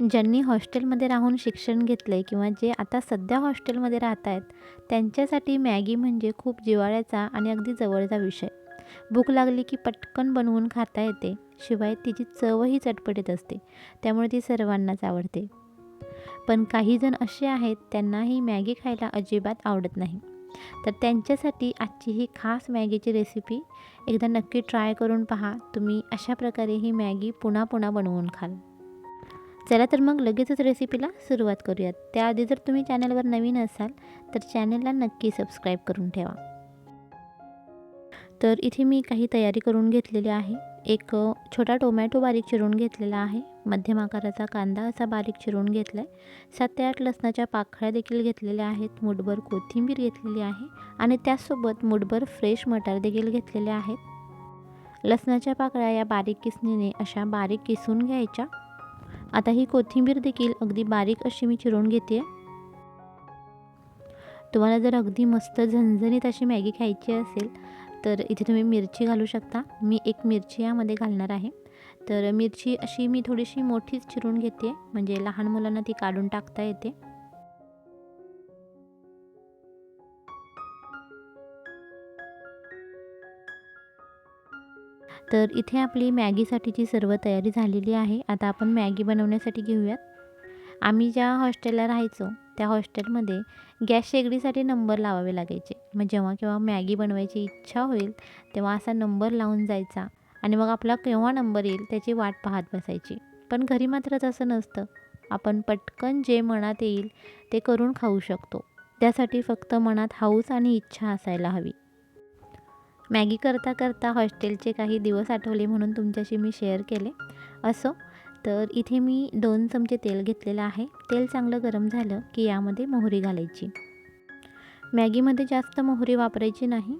ज्यांनी हॉस्टेलमध्ये राहून शिक्षण घेतलं आहे किंवा जे आता सध्या हॉस्टेलमध्ये राहत आहेत त्यांच्यासाठी मॅगी म्हणजे खूप जिव्हाळ्याचा आणि अगदी जवळचा विषय. भूक लागली की पटकन बनवून खाता येते शिवाय तिची चवही चटपटीत असते त्यामुळे ती सर्वांनाच आवडते. पण काही जण असे आहेत त्यांना ही मॅगी खायला अजिबात आवडत नाही. तर त्यांच्यासाठी आजची ही खास मॅगीची रेसिपी एकदा नक्की ट्राय करून पहा तुम्ही अशा प्रकारे ही मॅगी पुन्हा पुन्हा बनवून खाल. चला तर मग लगेचच रेसिपीला सुरुवात करूयात. त्याआधी जर तुम्ही चॅनलवर नवीन असाल तर चॅनलला नक्की सबस्क्राईब करून ठेवा. तर इथे मी काही तयारी करून घेतलेली आहे. एक छोटा टोमॅटो बारीक चिरून घेतलेला आहे. मध्यम आकाराचा कांदा असा बारीक चिरून घेतला आहे सात ते आठ लसणाच्या पाखळ्या देखील घेतलेल्या आहेत. मुठभर कोथिंबीर घेतलेली आहे आणि त्याचसोबत मुठभर फ्रेश मटार देखील घेतलेले आहेत. लसणाच्या पाकळ्या या बारीक किसणीने अशा बारीक किसून घ्यायच्या. आता ही कोथिंबीर देखील अगदी बारीक अशी मी चिरून घेते. तुम्हाला जर अगदी मस्त झणझणीत अशी मॅगी खायची असेल तर इथे तुम्ही मिरची घालू शकता. मी एक मिरची यामध्ये घालणार आहे. तर मिरची अशी मी थोडीशी मोठीच चिरून घेते. म्हणजे लहान मुलांना ती काढून टाकता येते. तर इथे आपली मॅगीसाठीची सर्व तयारी झालेली आहे. आता आपण मॅगी बनवण्यासाठी घेऊयात. आम्ही ज्या हॉस्टेलला राहायचो त्या हॉस्टेलमध्ये गॅस शेगडीसाठी नंबर लावावे लागायचे. मग जेव्हा केव्हा मॅगी बनवायची इच्छा होईल तेव्हा असा नंबर लावून जायचा आणि मग आपला केव्हा नंबर येईल त्याची वाट पाहत बसायची. पण घरी मात्र तसं नसतं. आपण पटकन जे मनात येईल ते करून खाऊ शकतो. त्यासाठी फक्त मनात हौस आणि इच्छा असायला हवी. मॅगी करता करता हॉस्टेलचे काही दिवस आठवले म्हणून तुमच्याशी मी शेअर केले. असो तर इथे मी दोन चमचे तेल घेतलेलं आहे. तेल चांगलं गरम झालं की यामध्ये मोहरी घालायची. मॅगीमध्ये जास्त मोहरी वापरायची नाही.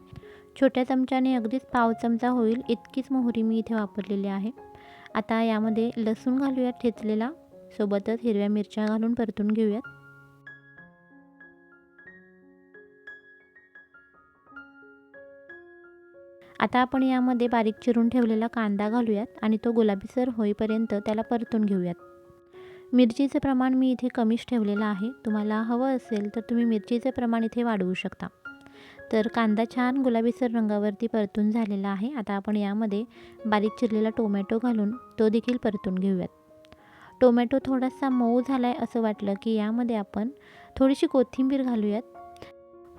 छोट्या चमच्याने अगदीच पाव चमचा होईल इतकीच मोहरी मी इथे वापरलेली आहे. आता यामध्ये लसूण घालूयात ठेचलेला. सोबतच हिरव्या मिरच्या घालून परतून घेऊयात. आता आपण यामध्ये बारीक चिरून ठेवलेला कांदा घालूयात आणि तो गुलाबीसर होईपर्यंत त्याला परतून घेऊयात. मिरचीचं प्रमाण मी इथे कमीच ठेवलेलं आहे. तुम्हाला हवं असेल तर तुम्ही मिरचीचं प्रमाण इथे वाढवू शकता. तर कांदा छान गुलाबीसर रंगावरती परतून झालेला आहे. आता आपण यामध्ये बारीक चिरलेला टोमॅटो घालून तो देखील परतून घेऊयात. टोमॅटो थोडासा मऊ झाला आहे असं वाटलं की यामध्ये आपण थोडीशी कोथिंबीर घालूयात.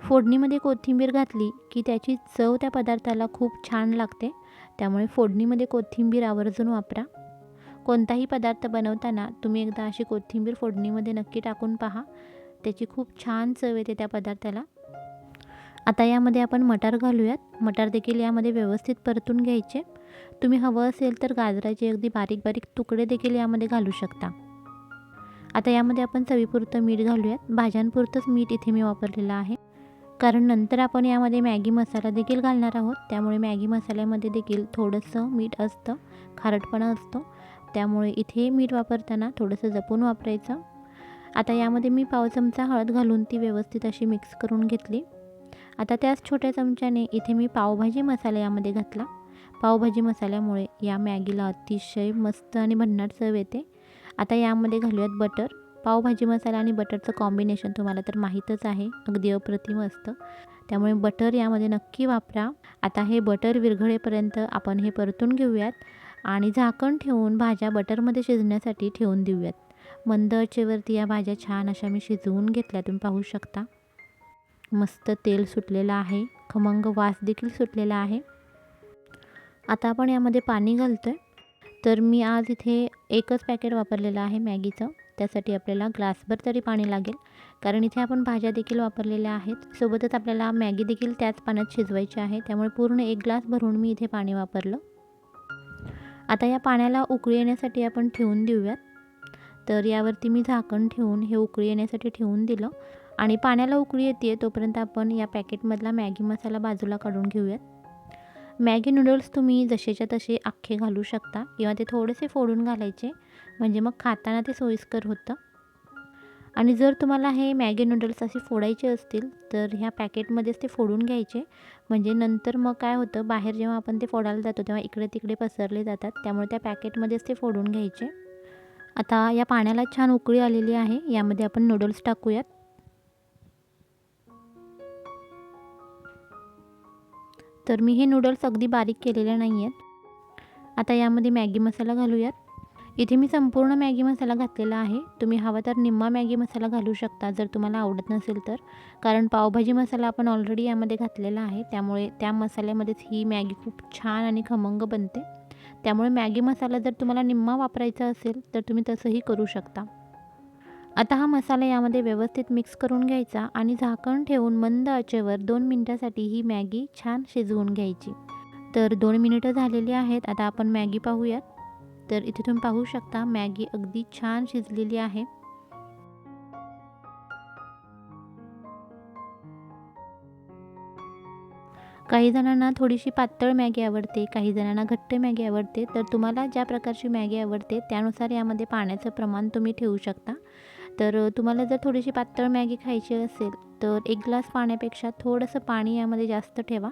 फोडणीमध्ये कोथिंबीर घातली की त्याची चव त्या पदार्थाला खूप छान लागते. त्यामुळे फोडणीमध्ये कोथिंबीर आवर्जून वापरा. कोणताही पदार्थ बनवताना तुम्ही एकदा अशी कोथिंबीर फोडणीमध्ये नक्की टाकून पहा. त्याची खूप छान चव येते त्या पदार्थाला. आता यामध्ये आपण मटार घालूयात. मटार देखील यामध्ये व्यवस्थित परतून घ्यायचे. तुम्ही हवं असेल तर गाजराचे अगदी बारीक बारीक तुकडे देखील यामध्ये घालू शकता. आता यामध्ये आपण चवीपुरतं मीठ घालूयात. भाज्यांपुरतंच मीठ इथे मी वापरलेलं आहे. कारण नंतर आपण यामध्ये मॅगी मसाला देखील घालणार आहोत. त्यामुळे मॅगी मसाल्यामध्ये देखील थोडंसं मीठ असतं खारटपणा असतो. त्यामुळे इथे मीठ वापरताना थोडंसं जपून वापरायचं. आता यामध्ये मी पाव चमचा हळद घालून ती व्यवस्थित अशी मिक्स करून घेतली. आता त्याच छोट्या चमच्याने इथे मी पावभाजी मसाला यामध्ये घातला. पावभाजी मसाल्यामुळे या मॅगीला अतिशय मस्त आणि भन्नाट चव येते. आता यामध्ये घालूयात बटर. पावभाजी मसाला आणि बटरचं कॉम्बिनेशन तुम्हाला तर माहीतच आहे. अगदी अप्रतिम असतं. त्यामुळे बटर यामध्ये नक्की वापरा. आता हे बटर विरघळेपर्यंत आपण हे परतून घेऊयात आणि झाकण ठेवून भाज्या बटरमध्ये शिजण्यासाठी ठेवून देऊयात. मंद आचेवरती या भाज्या छान अशा मी शिजवून घेतल्या तुम्ही पाहू शकता. मस्त तेल सुटलेलं आहे. खमंग वास देखील सुटलेला आहे. आता आपण यामध्ये पाणी घालतो आहे तर मी आज इथे एकच पॅकेट वापरलेलं आहे मॅगीचं. त्यासाठी आपल्याला ग्लासभर तरी पाणी लागेल. कारण इथे आपण भाज्या देखील वापरलेल्या आहेत. सोबतच आपल्याला मॅगी देखील त्याच पाण्यात शिजवायची आहे. त्यामुळे पूर्ण एक ग्लास भरून मी इथे पाणी वापरलं. आता या पाण्याला उकळी येण्यासाठी आपण ठेवून देऊयात. तर यावरती मी झाकण ठेवून हे उकळी येण्यासाठी ठेवून दिलं. आणि पाण्याला उकळी येते तोपर्यंत आपण या पॅकेटमधला मॅगी मसाला बाजूला काढून घेऊयात. मॅगी नूडल्स तुम्ही जसेच्या तसे अख्खे घालू शकता. किंवा ते थोडेसे फोडून घालायचे. म्हणजे मग खाताना ते सोयीस्कर होतं. आणि जर तुम्हाला हे मॅगी नूडल्स असे फोडायचे असतील तर ह्या पॅकेटमध्येच ते फोडून घ्यायचे. म्हणजे नंतर मग काय होतं बाहेर जेव्हा आपण ते फोडायला जातो तेव्हा इकडे तिकडे पसरले जातात. त्यामुळे त्या पॅकेटमध्येच ते फोडून घ्यायचे. आता या पाण्याला छान उकळी आलेली आहे. यामध्ये आपण नूडल्स टाकूयात. तर मी हे नूडल्स अगदी बारीक केलेले नाही आहेत आता यामध्ये मॅगी मसाला घालूयात. इथे मी संपूर्ण मॅगी मसाला घातलेला आहे. तुम्ही हवा तर निम्मा मॅगी मसाला घालू शकता जर तुम्हाला आवडत नसेल तर. कारण पावभाजी मसाला आपण ऑलरेडी यामध्ये घातलेला आहे. त्यामुळे त्या मसाल्यामध्येच ही मॅगी खूप छान आणि खमंग बनते. त्यामुळे मॅगी मसाला जर तुम्हाला निम्मा वापरायचा असेल तर तुम्ही तसंही करू शकता. आता हा मसाला यामध्ये व्यवस्थित मिक्स करून घ्यायचा आणि झाकण ठेवून मंद आचेवर दोन मिनटासाठी ही मॅगी छान शिजवून घ्यायची. तर दोन मिनिटं झालेली आहेत. आता आपण मॅगी पाहूयात. तर इथे तुम्ही पाहू शकता मॅगी अगदी छान शिजलेली आहे. काही जणांना थोडीशी पातळ मॅगी आवडते काही जणांना घट्ट मॅगी आवडते. तर तुम्हाला ज्या प्रकारची मॅगी आवडते त्यानुसार यामध्ये पाण्याचं प्रमाण तुम्ही ठेवू शकता. तर तुम्हाला जर थोडीशी पातळ मॅगी खायची असेल तर एक ग्लास पाण्यापेक्षा थोडंसं पाणी यामध्ये जास्त ठेवा.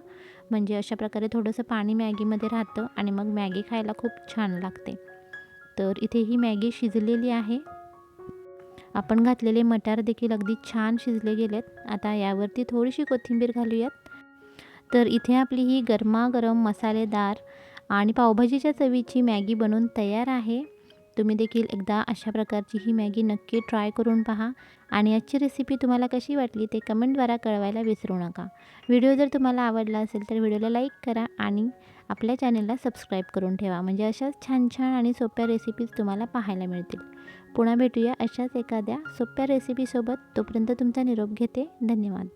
म्हणजे अशा प्रकारे थोडंसं पाणी मॅगीमध्ये राहतं आणि मग मॅगी खायला खूप छान लागते. तर इथे ही मॅगी शिजलेली आहे. आपण घातलेले मटार देखील अगदी छान शिजले गेलेत. आता यावरती थोडीशी कोथिंबीर घालूयात. तर इथे आपली ही गरमागरम मसालेदार आणि पावभाजीच्या चवीची मॅगी बनवून तयार आहे. तुम्ही देखील एकदा अशा प्रकारची ही मॅगी नक्की ट्राय करून पहा. आणि आजची रेसिपी तुम्हाला कशी वाटली ते कमेंटद्वारा कळवायला विसरू नका. व्हिडिओ जर तुम्हाला आवडला असेल तर व्हिडिओला लाईक करा आणि आपल्या चॅनलला सबस्क्राईब करून ठेवा. म्हणजे अशाच छान छान आणि सोप्या रेसिपीज तुम्हाला पाहायला मिळतील. पुन्हा भेटूया अशाच एखाद्या सोप्या रेसिपीसोबत तोपर्यंत तुमचा निरोप घेते. धन्यवाद.